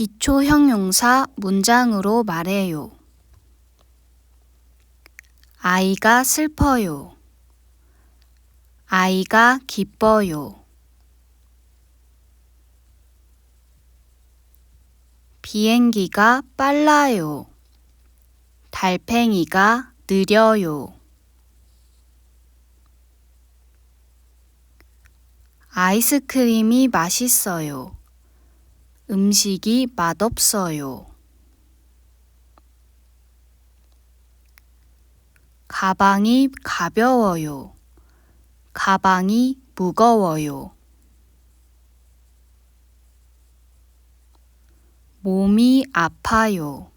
기초 형용사 문장으로 말해요. 아이가 슬퍼요. 아이가 기뻐요. 비행기가 빨라요. 달팽이가 느려요. 아이스크림이 맛있어요. 음식이 맛없어요. 가방이 가벼워요. 가방이 무거워요. 몸이 아파요.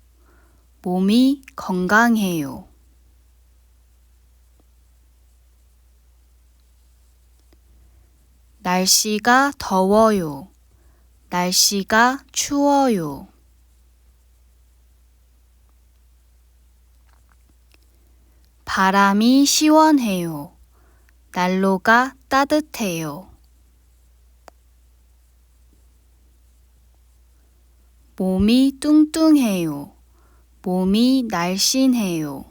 몸이 건강해요. 날씨가 더워요. 날씨가 추워요. 바람이 시원해요. 난로가 따뜻해요. 몸이 뚱뚱해요. 몸이 날씬해요.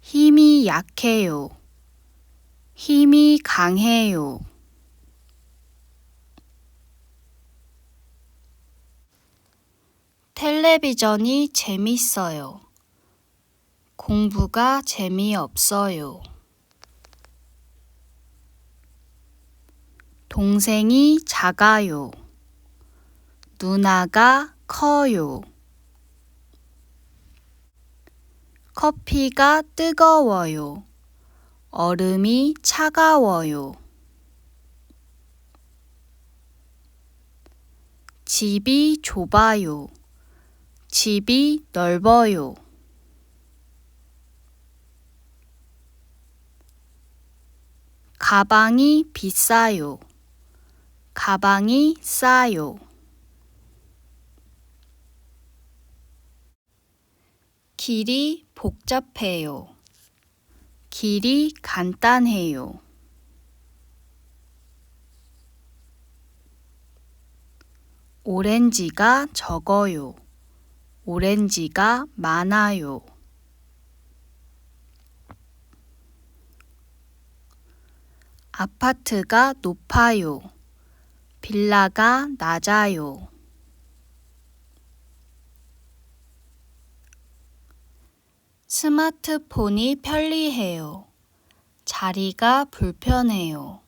힘이 약해요. 힘이 강해요. 텔레비전이 재밌어요. 공부가 재미없어요. 동생이 작아요. 누나가 커요. 커피가 뜨거워요. 얼음이 차가워요. 집이 좁아요. 집이 넓어요. 가방이 비싸요. 가방이 싸요. 길이 복잡해요. 길이 간단해요. 오렌지가 적어요. 오렌지가 많아요. 아파트가 높아요. 빌라가 낮아요. 스마트폰이 편리해요. 자리가 불편해요.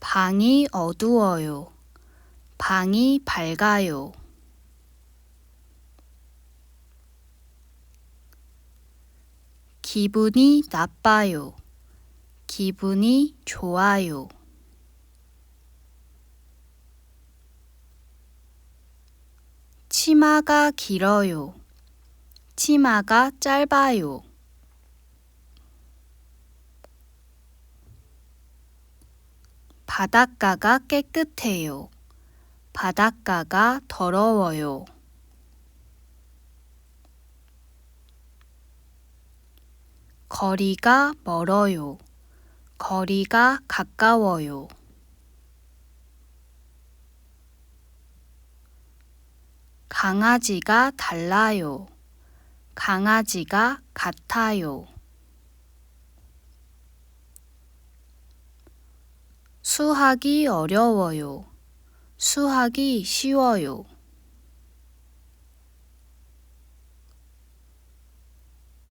방이 어두워요. 방이 밝아요. 기분이 나빠요. 기분이 좋아요. 치마가 길어요. 치마가 짧아요. 바닷가가 깨끗해요. 바닷가가 더러워요. 거리가 멀어요. 거리가 가까워요. 강아지가 달라요. 강아지가 같아요. 수학이 어려워요. 수학이 쉬워요.